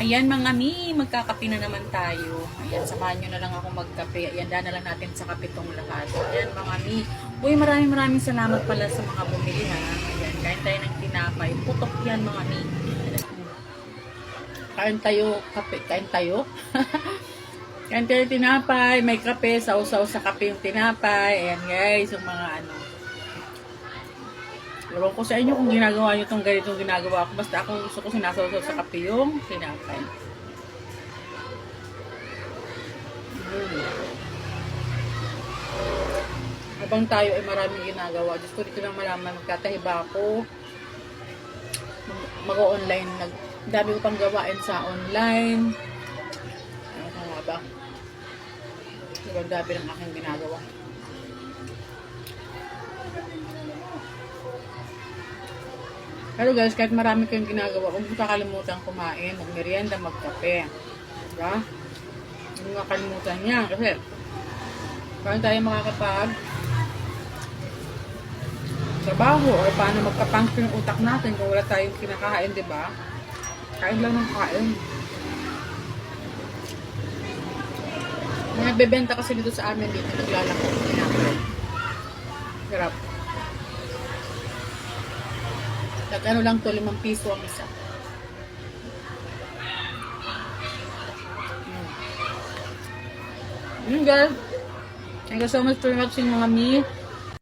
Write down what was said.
Ayan mga mi, magkakape na naman tayo. Ayan, samahan nyo na lang ako magkape. Ayan, daan na lang natin sa kape tong lahat. Ayan mga mi. Uy, maraming maraming salamat pala sa mga bumili ha. Ayan, kain tayo ng tinapay. Putok yan mga mi. Kain tayo, kape, kain tayo. kain tayo tinapay, may kape, sausaw sa kape yung tinapay. Ayan guys, yung mga ano. Ewan ko sa inyo kung ginagawa nyo itong ganitong ginagawa ko. Basta ako gusto ko sinasawsaw sa kape yung tinapay. Mm. Habang tayo ay maraming ginagawa. Diyos ko dito lang malaman, magkatahiba ako. Mag- Mag-online. Nag dami ko pang gawain sa online. Ano nga ba? Sobrang dami ng aking ginagawa. Pero guys, kahit marami kayong ginagawa, huwag mo kakalimutan kumain, magmerienda, magkape. Diba? Huwag mo kakalimutan niya. Kasi, paano tayo makakapag trabaho or paano magka-function yung utak natin kung wala tayong kinakain, di ba? Kain lang ng kain. May nagbebenta kasi dito sa amin dito, naglalako. Tinapay. Sarap. Nag ano lang to, limang piso ang isa. Mm. Yun guys. Thank you so much for watching mga mi.